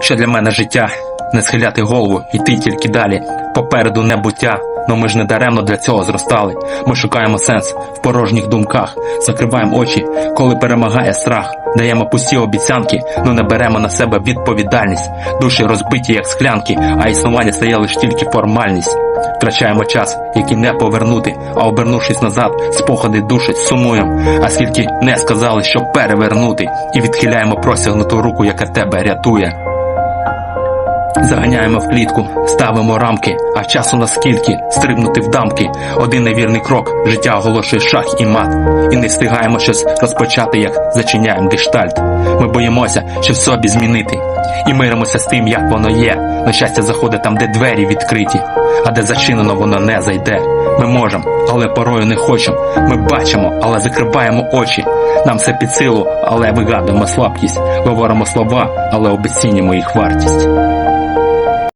що для мене життя не схиляти голову, йти тільки далі. Попереду небуття. Но ми ж не даремно для цього зростали. Ми шукаємо сенс в порожніх думках, закриваємо очі, коли перемагає страх. Даємо пусті обіцянки, но не беремо на себе відповідальність. Душі розбиті, як склянки, а існування стає лише тільки формальність. Втрачаємо час, який не повернути, а обернувшись назад, спогади душить, сумуємо. А скільки не сказали, щоб перевернути, і відхиляємо просягнуту руку, яка тебе рятує. Заганяємо в клітку, ставимо рамки, а часу наскільки стрибнути в дамки. Один невірний крок, життя оголошує шах і мат. І не встигаємо щось розпочати, як зачиняємо гештальт. Ми боїмося, що в собі змінити. І миримося з тим, як воно є. На щастя заходить там, де двері відкриті, а де зачинено воно не зайде. Ми можемо, але порою не хочемо. Ми бачимо, але закриваємо очі. Нам все під силу, але вигадуємо слабкість. Говоримо слова, але обесцінюємо їх вартість.